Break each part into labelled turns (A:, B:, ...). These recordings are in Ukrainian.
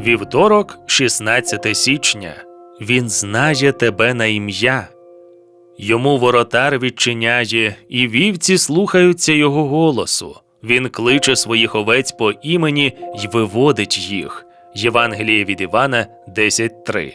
A: Вівторок, 16 січня. Він знає тебе на ім'я. Йому воротар відчиняє, і вівці слухаються його голосу. Він кличе своїх овець по імені й виводить їх. Євангеліє від Івана 10.3.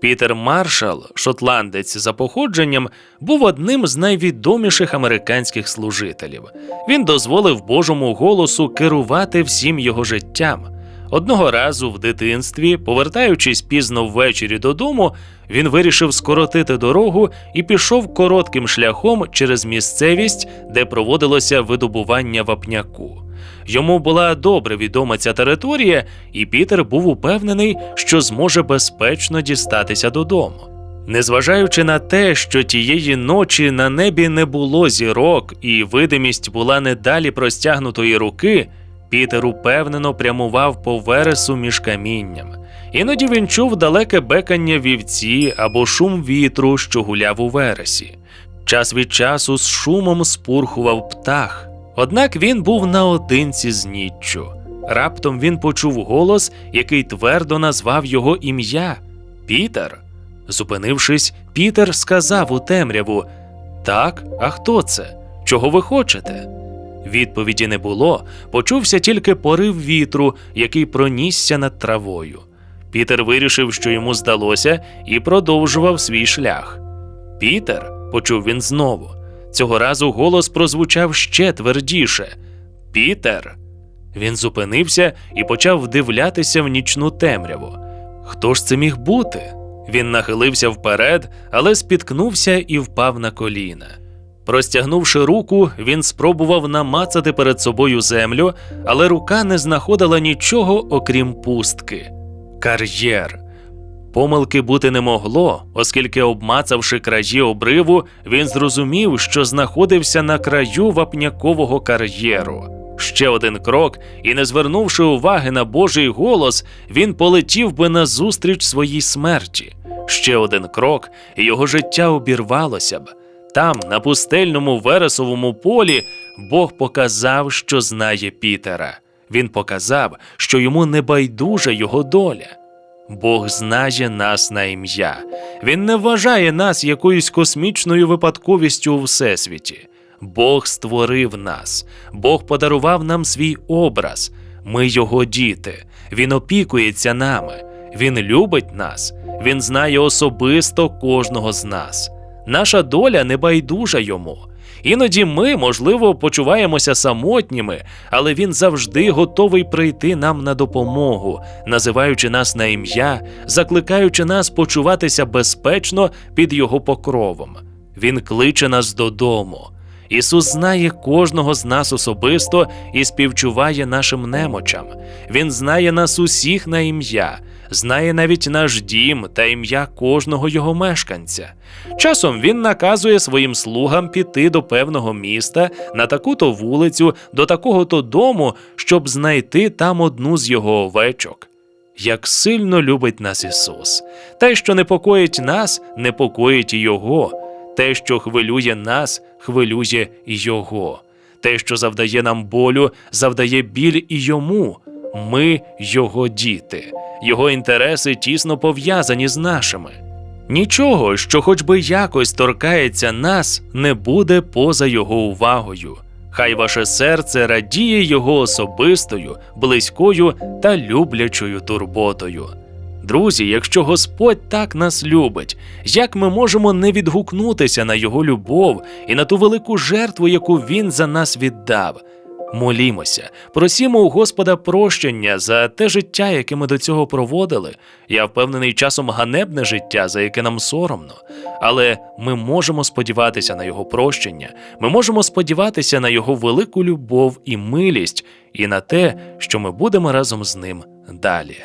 A: Пітер Маршал, шотландець за походженням, був одним з найвідоміших американських служителів. Він дозволив Божому голосу керувати всім його життям. Одного разу в дитинстві, повертаючись пізно ввечері додому, він вирішив скоротити дорогу і пішов коротким шляхом через місцевість, де проводилося видобування вапняку. Йому була добре відома ця територія, і Пітер був упевнений, що зможе безпечно дістатися додому. Незважаючи на те, що тієї ночі на небі не було зірок, і видимість була не далі простягнутої руки, Пітер упевнено прямував по вересу між камінням. Іноді він чув далеке бекання вівці або шум вітру, що гуляв у вересі. Час від часу з шумом спурхував птах. Однак він був наодинці з ніччю. Раптом він почув голос, який твердо назвав його ім'я Пітер. Зупинившись, Пітер сказав у темряву: Так, а хто це? Чого ви хочете? Відповіді не було, почувся тільки порив вітру, який пронісся над травою. Пітер вирішив, що йому здалося, і продовжував свій шлях. Пітер, почув він знову. Цього разу голос прозвучав ще твердіше. Пітер. Він зупинився і почав вдивлятися в нічну темряву. Хто ж це міг бути? Він нахилився вперед, але спіткнувся і впав на коліна. Простягнувши руку, він спробував намацати перед собою землю, але рука не знаходила нічого, окрім пустки. Кар'єр. Помилки бути не могло, оскільки, обмацавши краї обриву, він зрозумів, що знаходився на краю вапнякового кар'єру. Ще один крок, і, не звернувши уваги на Божий голос, він полетів би назустріч своїй смерті. Ще один крок, і його життя обірвалося б. Там, на пустельному вересовому полі, Бог показав, що знає Пітера. Він показав, що йому не байдужа його доля. Бог знає нас на ім'я. Він не вважає нас якоюсь космічною випадковістю у всесвіті. Бог створив нас, Бог подарував нам свій образ. Ми його діти. Він опікується нами, Він любить нас, Він знає особисто кожного з нас. Наша доля не байдужа йому. Іноді ми, можливо, почуваємося самотніми, але він завжди готовий прийти нам на допомогу, називаючи нас на ім'я, закликаючи нас почуватися безпечно під його покровом. Він кличе нас додому. Ісус знає кожного з нас особисто і співчуває нашим немочам. Він знає нас усіх на ім'я, знає навіть наш дім та ім'я кожного його мешканця. Часом він наказує своїм слугам піти до певного міста, на таку-то вулицю, до такого-то дому, щоб знайти там одну з його овечок. Як сильно любить нас Ісус, те, що непокоїть нас, непокоїть Його. Те, що хвилює нас, хвилює Його. Те, що завдає нам болю, завдає біль і йому. Ми Його діти. Його інтереси тісно пов'язані з нашими. Нічого, що хоч би якось торкається нас, не буде поза його увагою. Хай ваше серце радіє його особистою, близькою та люблячою турботою. Друзі, якщо Господь так нас любить, як ми можемо не відгукнутися на Його любов і на ту велику жертву, яку Він за нас віддав? Молімося, просімо у Господа прощення за те життя, яке ми до цього проводили. Я впевнений часом ганебне життя, за яке нам соромно. Але ми можемо сподіватися на Його прощення, ми можемо сподіватися на Його велику любов і милість, і на те, що ми будемо разом з ним далі.